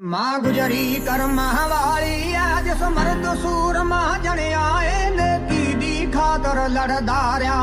ਮਾਂ ਗੁਜਰੀ ਕਰਮਾਂ ਵਾਲੀ ਐ, ਜਿਸ ਮਰਦ ਸੂਰਮਾ ਜਣਿਆ ਏ ਨੇਕੀ ਦੀ ਖਾਤਰ ਲੜਦਾ ਰਿਆ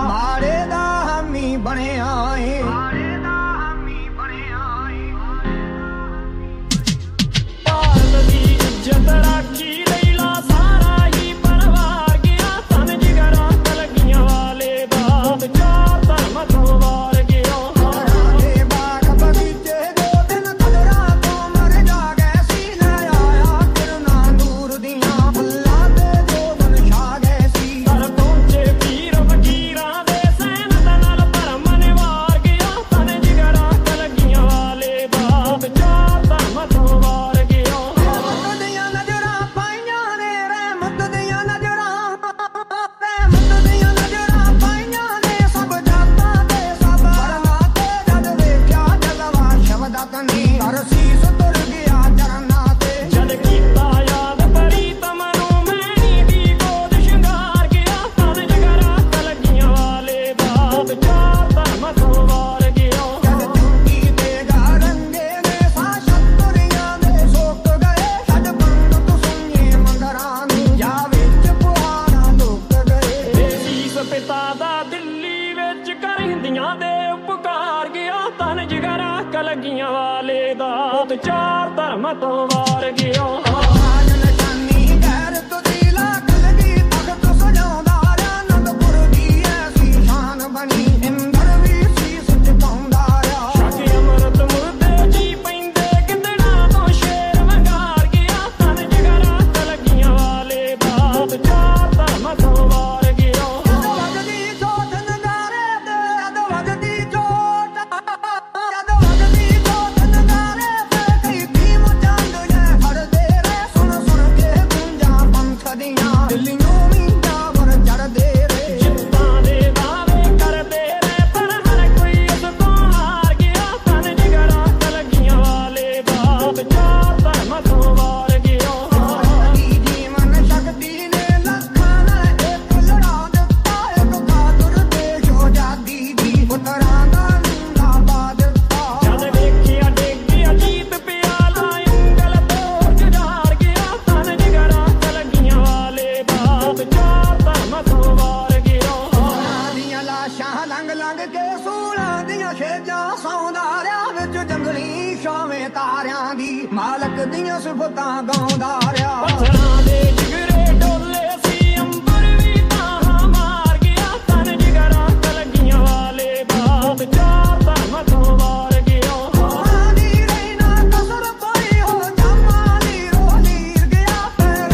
ਲੱਗੀਆਂ ਵਾਲੇ ਦਾ ਤੂੰ ਚਾਰ ਧਰਮ ਤੋਂ ਵਾਰ ਗਿਆ ਖੇਜਾਂ ਸੌਂਦਾਰਿਆਂ ਵਿੱਚ ਜੰਗਲੀ ਸ਼ਾਵੇਂ ਤਾਰਿਆਂ ਦੀ ਮਾਲਕ ਦੀਆਂ ਸਿਫਤਾਂ ਗਾਉਂਦਾ ਰਿਹਾ ਦੇ